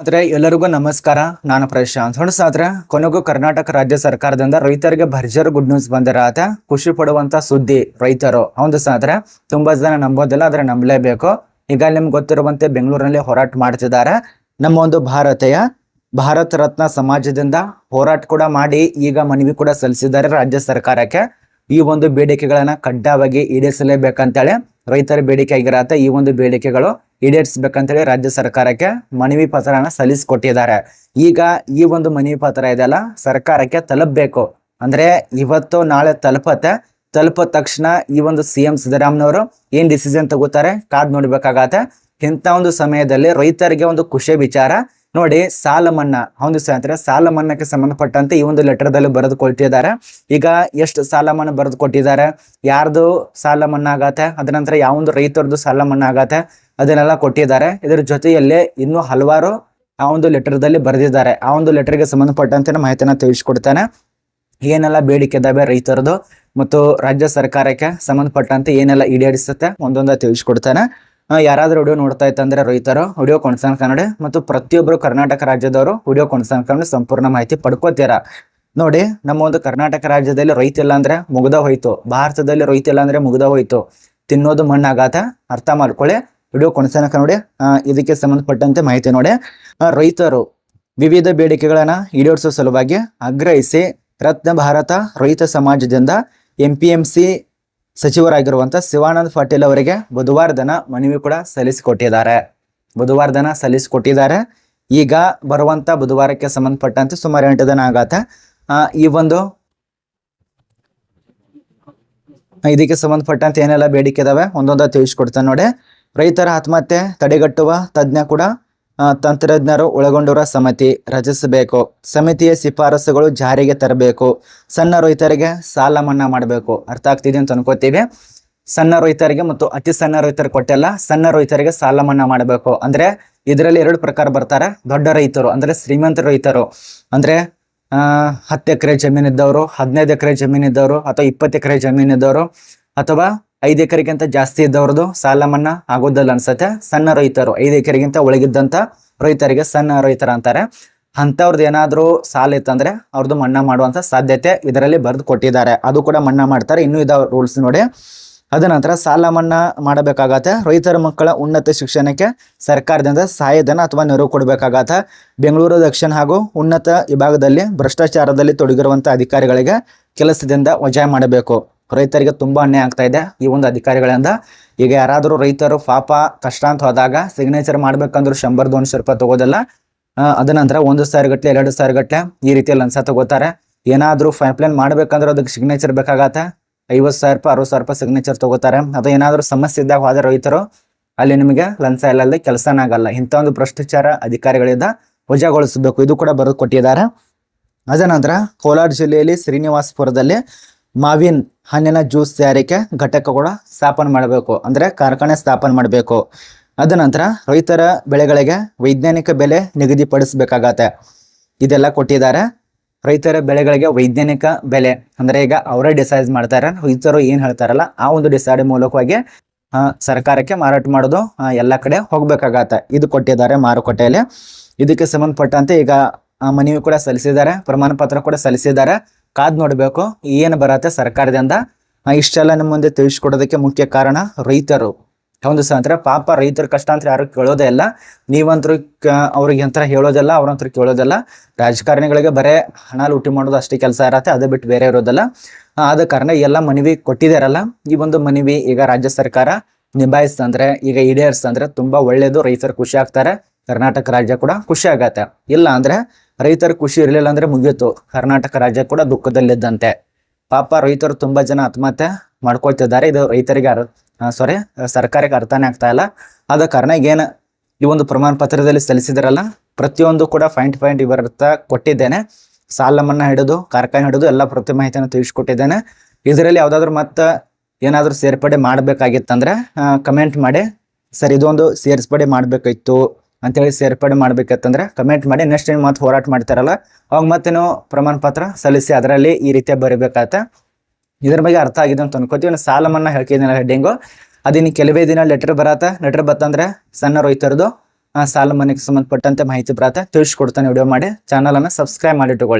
ಆದ್ರೆ ಎಲ್ಲರಿಗೂ ನಮಸ್ಕಾರ. ನಾನು ಪ್ರಶಾಂತ್. ಹೊಣಸಾದ್ರೆ ಕೊನೆಗೂ ಕರ್ನಾಟಕ ರಾಜ್ಯ ಸರ್ಕಾರದಿಂದ ರೈತರಿಗೆ ಭರ್ಜರ್ ಗುಡ್ ನ್ಯೂಸ್ ಬಂದಿರತ್ತೆ ಖುಷಿ ಪಡುವಂತ ಸುದ್ದಿ ರೈತರು. ಹೌದು ಸಾದ್ರೆ ತುಂಬಾ ಜನ ನಂಬೋದಿಲ್ಲ, ಆದ್ರೆ ನಂಬಲೇಬೇಕು. ಈಗ ನಿಮ್ಗೆ ಗೊತ್ತಿರುವಂತೆ ಬೆಂಗಳೂರಿನಲ್ಲಿ ಹೋರಾಟ ಮಾಡ್ತಿದ್ದಾರೆ. ನಮ್ಮ ಒಂದು ಭಾರತೀಯ, ಭಾರತ ರತ್ನ ಸಮಾಜದಿಂದ ಹೋರಾಟ ಕೂಡ ಮಾಡಿ ಈಗ ಮನವಿ ಕೂಡ ಸಲ್ಲಿಸಿದ್ದಾರೆ ರಾಜ್ಯ ಸರ್ಕಾರಕ್ಕೆ. ಈ ಒಂದು ಬೇಡಿಕೆಗಳನ್ನ ಕಡ್ಡಾಯವಾಗಿ ಈಡೇರಿಸಲೇಬೇಕಂತೇಳಿ ರೈತರ ಬೇಡಿಕೆ ಆಗಿರತ್ತೆ. ಈ ಒಂದು ಬೇಡಿಕೆಗಳು ಈಡೇರಿಸಬೇಕಂತೇಳಿ ರಾಜ್ಯ ಸರ್ಕಾರಕ್ಕೆ ಮನವಿ ಪತ್ರನ ಸಲ್ಲಿಸಿಕೊಟ್ಟಿದ್ದಾರೆ. ಈಗ ಈ ಒಂದು ಮನವಿ ಪತ್ರ ಇದೆಲ್ಲ ಸರ್ಕಾರಕ್ಕೆ ತಲುಪಬೇಕು. ಅಂದ್ರೆ ಇವತ್ತು ನಾಳೆ ತಲುಪತ್ತೆ. ತಲುಪಿದ ತಕ್ಷಣ ಈ ಒಂದು ಸಿ ಎಂ ಸಿದ್ದರಾಮನವರು ಏನ್ ಡಿಸಿಷನ್ ತಗೋತಾರೆ ಕಾದ್ ನೋಡ್ಬೇಕಾಗತ್ತೆ. ಇಂಥ ಒಂದು ಸಮಯದಲ್ಲಿ ರೈತರಿಗೆ ಒಂದು ಖುಷಿ ವಿಚಾರ ನೋಡಿ ಸಾಲ ಮನ್ನಾ ಹೌದು ಸ್ನೇಹಿತರೆ ಸಾಲ ಮನ್ನಾಕ್ಕೆ ಸಂಬಂಧಪಟ್ಟಂತೆ ಈ ಒಂದು ಲೆಟರ್ ದಲ್ಲಿ ಬರೆದು ಕೊಟ್ಟಿದ್ದಾರೆ. ಈಗ ಎಷ್ಟು ಸಾಲ ಮನ್ನಾ ಬರೆದು ಕೊಟ್ಟಿದ್ದಾರೆ? ಯಾರ್ದು ಸಾಲ ಮನ್ನಾ ಆಗತ್ತೆ? ಅದ ನಂತರ ಯಾವೊಂದು ರೈತರದ್ದು ಸಾಲ ಮನ್ನಾ ಆಗತ್ತೆ? ಅದನ್ನೆಲ್ಲ ಕೊಟ್ಟಿದ್ದಾರೆ. ಇದರ ಜೊತೆಯಲ್ಲಿ ಇನ್ನೂ ಹಲವಾರು ಆ ಒಂದು ಲೆಟರ್ ದಲ್ಲಿ ಬರೆದಿದ್ದಾರೆ. ಆ ಒಂದು ಲೆಟರ್ಗೆ ಸಂಬಂಧಪಟ್ಟಂತೆ ಮಾಹಿತಿನ ತಿಳಿಸ್ಕೊಡ್ತೇನೆ. ಏನೆಲ್ಲ ಬೇಡಿಕೆ ಇದಾವೆ ರೈತರದು ಮತ್ತು ರಾಜ್ಯ ಸರ್ಕಾರಕ್ಕೆ ಸಂಬಂಧಪಟ್ಟಂತೆ ಏನೆಲ್ಲ ಈಡೇರಿಸುತ್ತೆ? ಒಂದೊಂದ ತಿಳಿಸ್ಕೊಡ್ತೇನೆ. ಯಾರಾದ್ರೂ ವಿಡಿಯೋ ನೋಡ್ತಾ ಇತ್ತಂದ್ರೆ ರೈತರು ವಿಡಿಯೋ ಕೊಣ್ಸನ್ ಕನ್ನಡ ಮತ್ತು ಪ್ರತಿಯೊಬ್ಬರು ಕರ್ನಾಟಕ ರಾಜ್ಯದವರು ವಿಡಿಯೋ ಕೊಣ್ಸನ್ ಕನ್ನಡ ಸಂಪೂರ್ಣ ಮಾಹಿತಿ ಪಡ್ಕೋತೀರ? ನೋಡಿ, ನಮ್ಮ ಒಂದು ಕರ್ನಾಟಕ ರಾಜ್ಯದಲ್ಲಿ ರೈತ ಇಲ್ಲ ಅಂದ್ರೆ ಮುಗ್ದ ಹೋಯ್ತು. ಭಾರತದಲ್ಲಿ ರೈತ ಇಲ್ಲ ಅಂದ್ರೆ ಮುಗ್ದ ಹೋಯ್ತು. ತಿನ್ನೋದು ಮಣ್ಣಾಗಾತ, ಅರ್ಥ ಮಾಡ್ಕೊಳ್ಳಿ. ವಿಡಿಯೋ ಕೊಣಸನಕ ನೋಡಿ ಇದಕ್ಕೆ ಸಂಬಂಧಪಟ್ಟಂತೆ ಮಾಹಿತಿ ನೋಡಿ. ರೈತರು ವಿವಿಧ ಬೇಡಿಕೆಗಳನ್ನ ಈಡೇರಿಸುವ ಸಲುವಾಗಿ ಆಗ್ರಹಿಸಿ, ರತ್ನ ಭಾರತ ರೈತ ಸಮಾಜದಿಂದ ಎಂ ಪಿ ಎಂ ಸಿ ಸಚಿವರಾಗಿರುವಂತ ಶಿವಾನಂದ್ ಪಾಟೀಲ್ ಅವರಿಗೆ ಬುಧವಾರ ದಿನ ಮನವಿ ಕೂಡ ಸಲ್ಲಿಸಿಕೊಟ್ಟಿದ್ದಾರೆ. ಬುಧವಾರ ದಿನ ಸಲ್ಲಿಸಿಕೊಟ್ಟಿದ್ದಾರೆ. ಈಗ ಬರುವಂತ ಬುಧವಾರಕ್ಕೆ ಸಂಬಂಧಪಟ್ಟಂತೆ ಸುಮಾರು ಎಂಟು ದಿನ ಆಗತ್ತೆ ಈ ಒಂದು ಇದಕ್ಕೆ ಸಂಬಂಧಪಟ್ಟಂತೆ ಏನೆಲ್ಲ ಬೇಡಿಕೆ ಇದಾವೆ? ಒಂದೊಂದ ತಿಳಿಸ್ಕೊಡ್ತಾನೆ ನೋಡಿ. ರೈತರ ಆತ್ಮಹತ್ಯೆ ತಡೆಗಟ್ಟುವ ತಜ್ಞ ಕೂಡ ತಂತ್ರಜ್ಞರು ಒಳಗೊಂಡಿರುವ ಸಮಿತಿ ರಚಿಸಬೇಕು. ಸಮಿತಿಯ ಶಿಫಾರಸುಗಳು ಜಾರಿಗೆ ತರಬೇಕು. ಸಣ್ಣ ರೈತರಿಗೆ ಸಾಲ ಮನ್ನಾ ಮಾಡಬೇಕು. ಅರ್ಥ ಆಗ್ತಿದೆ ಅಂತ ಅನ್ಕೋತೀವಿ. ಸಣ್ಣ ರೈತರಿಗೆ ಮತ್ತು ಅತಿ ಸಣ್ಣ ರೈತರು ಕೊಟ್ಟೆಲ್ಲ ಸಣ್ಣ ರೈತರಿಗೆ ಸಾಲ ಮನ್ನಾ ಮಾಡಬೇಕು. ಅಂದ್ರೆ ಇದರಲ್ಲಿ ಎರಡು ಪ್ರಕಾರ ಬರ್ತಾರೆ. ದೊಡ್ಡ ರೈತರು, ಅಂದ್ರೆ ಶ್ರೀಮಂತ ರೈತರು, ಅಂದ್ರೆ, ಆ, ಹತ್ತು ಎಕರೆ ಜಮೀನಿದ್ದವರು, ಹದಿನೈದು ಎಕರೆ ಜಮೀನಿದ್ದವರು ಅಥವಾ ಇಪ್ಪತ್ತು ಎಕರೆ ಜಮೀನಿದ್ದವರು ಅಥವಾ ಐದು ಎಕರೆಗಿಂತ ಜಾಸ್ತಿ ಇದ್ದವ್ರದ್ದು ಸಾಲ ಮನ್ನಾ ಆಗೋದಲ್ಲ ಅನ್ಸತ್ತೆ. ಸಣ್ಣ ರೈತರು ಐದು ಎಕರೆಗಿಂತ ಒಳಗಿದ್ದಂತ ರೈತರಿಗೆ ಸಣ್ಣ ರೈತರ ಅಂತಾರೆ. ಅಂಥವ್ರದ್ದು ಏನಾದರೂ ಸಾಲ ಇತ್ತಂದ್ರೆ ಅವ್ರದ್ದು ಮನ್ನಾ ಮಾಡುವಂತ ಸಾಧ್ಯತೆ ಇದರಲ್ಲಿ ಬರೆದು ಕೊಟ್ಟಿದ್ದಾರೆ. ಅದು ಕೂಡ ಮನ್ನಾ ಮಾಡ್ತಾರೆ. ಇನ್ನೂ ಇದಾವ ರೂಲ್ಸ್ ನೋಡಿ. ಅದ ನಂತರ ಸಾಲ ಮನ್ನಾ ಮಾಡಬೇಕಾಗತ್ತೆ. ರೈತರ ಮಕ್ಕಳ ಉನ್ನತ ಶಿಕ್ಷಣಕ್ಕೆ ಸರ್ಕಾರದಿಂದ ಸಹಾಯಧನ ಅಥವಾ ನೆರವು ಕೊಡಬೇಕಾಗತ್ತೆ. ಬೆಂಗಳೂರು, ದಕ್ಷಿಣ ಹಾಗೂ ಉನ್ನತ ವಿಭಾಗದಲ್ಲಿ ಭ್ರಷ್ಟಾಚಾರದಲ್ಲಿ ತೊಡಗಿರುವಂಥ ಅಧಿಕಾರಿಗಳಿಗೆ ಕೆಲಸದಿಂದ ವಜಾ ಮಾಡಬೇಕು. ರೈತರಿಗೆ ತುಂಬಾ ಅನ್ಯಾಯ ಆಗ್ತಾ ಇದೆ ಈ ಒಂದು ಅಧಿಕಾರಿಗಳಿಂದ. ಈಗ ಯಾರಾದರೂ ರೈತರು ಪಾಪ, ಕಷ್ಟ ಅಂತ ಹೋದಾಗ ಸಿಗ್ನೇಚರ್ ಮಾಡ್ಬೇಕಂದ್ರೆ ಶಂಬರ್ ಸಾವಿರ ರೂಪಾಯಿ ತಗೋದಲ್ಲ. ಅದ ನಂತರ ಒಂದು ಸಾವಿರ ಗಟ್ಟಲೆ ಎರಡು ಸಾವಿರ ಗಟ್ಟಲೆ ಈ ರೀತಿ ಲಂಚ ತಗೋತಾರೆ. ಏನಾದರೂ ಪೈಪ್ಲೈನ್ ಮಾಡ್ಬೇಕಂದ್ರೆ ಅದಕ್ಕೆ ಸಿಗ್ನೇಚರ್ ಬೇಕಾಗತ್ತೆ. ಐವತ್ತು ಸಾವಿರ ರೂಪಾಯಿ, ಅರವತ್ತು ಸಾವಿರ ರೂಪಾಯಿ ಸಿಗ್ನೇಚರ್ ತಗೋತಾರೆ. ಅದು ಏನಾದರೂ ಸಮಸ್ಯೆ ಇದ್ದಾಗ ಹೋದ ರೈತರು ಅಲ್ಲಿ ನಿಮಗೆ ಲಂಚ ಇಲ್ಲದೆ ಕೆಲಸನ ಆಗಲ್ಲ. ಇಂಥ ಒಂದು ಭ್ರಷ್ಟಾಚಾರ ಅಧಿಕಾರಿಗಳಿಂದ ವಜಾಗೊಳಿಸಬೇಕು. ಇದು ಕೂಡ ಬರೆದು ಕೊಟ್ಟಿದ್ದಾರೆ. ಅದ ನಂತರ ಕೋಲಾರ ಜಿಲ್ಲೆಯಲ್ಲಿ ಶ್ರೀನಿವಾಸಪುರದಲ್ಲಿ ಮಾವಿನ್ ಹಣ್ಣಿನ ಜ್ಯೂಸ್ ತಯಾರಿಕೆ ಘಟಕ ಕೂಡ ಸ್ಥಾಪನೆ ಮಾಡಬೇಕು, ಅಂದರೆ ಕಾರ್ಖಾನೆ ಸ್ಥಾಪನೆ ಮಾಡಬೇಕು. ಅದ ನಂತರ ರೈತರ ಬೆಳೆಗಳಿಗೆ ವೈಜ್ಞಾನಿಕ ಬೆಲೆ ನಿಗದಿಪಡಿಸಬೇಕಾಗತ್ತೆ. ಇದೆಲ್ಲ ಕೊಟ್ಟಿದ್ದಾರೆ. ರೈತರ ಬೆಳೆಗಳಿಗೆ ವೈಜ್ಞಾನಿಕ ಬೆಲೆ, ಅಂದರೆ ಈಗ ಅವರೇ ಡಿಸೈಡ್ ಮಾಡ್ತಾರೆ, ರೈತರು ಏನು ಹೇಳ್ತಾರಲ್ಲ, ಆ ಒಂದು ಡಿಸೈಡ್ ಮೂಲಕವಾಗಿ ಸರ್ಕಾರಕ್ಕೆ ಮಾರಾಟ ಮಾಡೋದು ಎಲ್ಲ ಕಡೆ ಹೋಗಬೇಕಾಗತ್ತೆ. ಇದು ಕೊಟ್ಟಿದ್ದಾರೆ ಮಾರುಕಟ್ಟೆಯಲ್ಲಿ. ಇದಕ್ಕೆ ಸಂಬಂಧಪಟ್ಟಂತೆ ಈಗ ಮನವಿ ಕೂಡ ಸಲ್ಲಿಸಿದ್ದಾರೆ ಪ್ರಮಾಣ ಪತ್ರ ಕೂಡ ಸಲ್ಲಿಸಿದ್ದಾರೆ. ಕಾದ್ ನೋಡಬೇಕು, ಏನು ಬರತ್ತೆ ಸರ್ಕಾರದಿಂದ? ಇಷ್ಟೆಲ್ಲ ನಿಮ್ಮ ಮುಂದೆ ತಿಳಿಸ್ಕೊಡೋದಕ್ಕೆ ಮುಖ್ಯ ಕಾರಣ ರೈತರು. ಒಂದು ಸಂತರ ಪಾಪ ರೈತರ ಕಷ್ಟ ಅಂತ ಯಾರು ಕೇಳೋದೇ ಇಲ್ಲ. ನೀವಂತರೂ ಅವ್ರಿಗೆ ಅಂತರ ಹೇಳೋದಿಲ್ಲ, ಅವ್ರಂತರ ಕೇಳೋದಿಲ್ಲ. ರಾಜಕಾರಣಿಗಳಿಗೆ ಬರೇ ಹಣ ಲೂಟಿ ಮಾಡೋದು ಅಷ್ಟೇ ಕೆಲಸ ಇರತ್ತೆ, ಅದು ಬಿಟ್ಟು ಬೇರೆ ಇರೋದಲ್ಲ. ಆದ ಕಾರಣ ಎಲ್ಲ ಮನವಿ ಕೊಟ್ಟಿದಾರಲ್ಲ ಈ ಒಂದು ಮನವಿ ಈಗ ರಾಜ್ಯ ಸರ್ಕಾರ ನಿಭಾಯಿಸ್ತಂದ್ರೆ, ಈಗ ಈಡೇರಿಸ್ತಂದ್ರೆ ತುಂಬಾ ಒಳ್ಳೇದು, ರೈತರು ಖುಷಿ ಆಗ್ತಾರೆ. ಕರ್ನಾಟಕ ರಾಜ್ಯ ಕೂಡ ಖುಷಿ ಆಗತ್ತೆ. ಇಲ್ಲ ಅಂದ್ರೆ ರೈತರ ಖುಷಿ ಇರಲಿಲ್ಲ ಅಂದ್ರೆ ಮುಗಿಯಿತು. ಕರ್ನಾಟಕ ರಾಜ್ಯ ಕೂಡ ದುಃಖದಲ್ಲಿದ್ದಂತೆ. ಪಾಪ ರೈತರು ತುಂಬಾ ಜನ ಆತ್ಮಹತ್ಯೆ ಮಾಡ್ಕೊಳ್ತಿದ್ದಾರೆ. ಇದು ರೈತರಿಗೆ ಸಾರಿ ಸರ್ಕಾರಕ್ಕೆ ಅರ್ಥನೇ ಆಗ್ತಾ ಇಲ್ಲ. ಆದ ಕಾರಣ ಏನು ಈ ಒಂದು ಪ್ರಮಾಣ ಪತ್ರದಲ್ಲಿ ಸಲ್ಲಿಸಿದಾರಲ್ಲ, ಪ್ರತಿಯೊಂದು ಕೂಡ ಪಾಯಿಂಟ್ ಪಾಯಿಂಟ್ ಇವರತ್ತ ಕೊಟ್ಟಿದ್ದೇನೆ. ಸಾಲ ಮನ್ನಾ ಹಿಡಿದು, ಕಾರ್ಖಾನೆ ಹಿಡಿದು ಎಲ್ಲ ಪ್ರತಿ ಮಾಹಿತಿಯನ್ನು ತಿಳಿಸ್ಕೊಟ್ಟಿದ್ದೇನೆ. ಇದರಲ್ಲಿ ಯಾವ್ದಾದ್ರು ಮತ್ತೆ ಏನಾದರೂ ಸೇರ್ಪಡೆ ಮಾಡಬೇಕಾಗಿತ್ತಂದ್ರೆ ಕಮೆಂಟ್ ಮಾಡಿ. ಸರ್, ಇದೊಂದು ಸೇರ್ಪಡೆ ಮಾಡಬೇಕಾಯ್ತು. ಅಂತೇಳಿ ಸೇರ್ಪಡೆ ಮಾಡ್ಬೇಕತ್ತಂದ್ರೆ ಕಮೆಂಟ್ ಮಾಡಿ ನೆಕ್ಸ್ಟ್ ಏನು ಮತ್ತೆ ಹೋರಾಟ ಮಾಡ್ತಾರಲ್ಲ, ಅವಾಗ ಮತ್ತೆ ಪ್ರಮಾಣ ಪತ್ರ ಸಲ್ಲಿಸಿ ಅದರಲ್ಲಿ ಈ ರೀತಿ ಬರೀಬೇಕಾಗತ್ತೆ ಇದ್ರ ಬಗ್ಗೆ ಅರ್ಥ ಆಗಿದೆ ಅಂತ ಅನ್ಕೋತೀವಿ. ಸಾಲ ಮನ್ನಾ ಹೇಳ್ಕಿದ್ದೀನಲ್ಲ ಹೆಡ್ಡಿಂಗು ಅದಿನ್ನು ಕೆಲವೇ ದಿನ ಲೆಟರ್ ಬರತ್ತ. ಲೆಟರ್ ಬತ್ತಂದ್ರೆ ಸಣ್ಣ ರೈತರದು ಸಾಲ ಮನೆಗೆ ಸಂಬಂಧಪಟ್ಟಂತೆ ಮಾಹಿತಿ ಬರತ್ತೆ. ತಿಳಿಸ್ಕೊಡ್ತಾನೆ ವಿಡಿಯೋ ಮಾಡಿ. ಚಾನಲ್ ಅನ್ನ ಸಬ್ಸ್ಕ್ರೈಬ್ ಮಾಡಿ ಇಟ್ಟುಕೊಳ್ಳಿ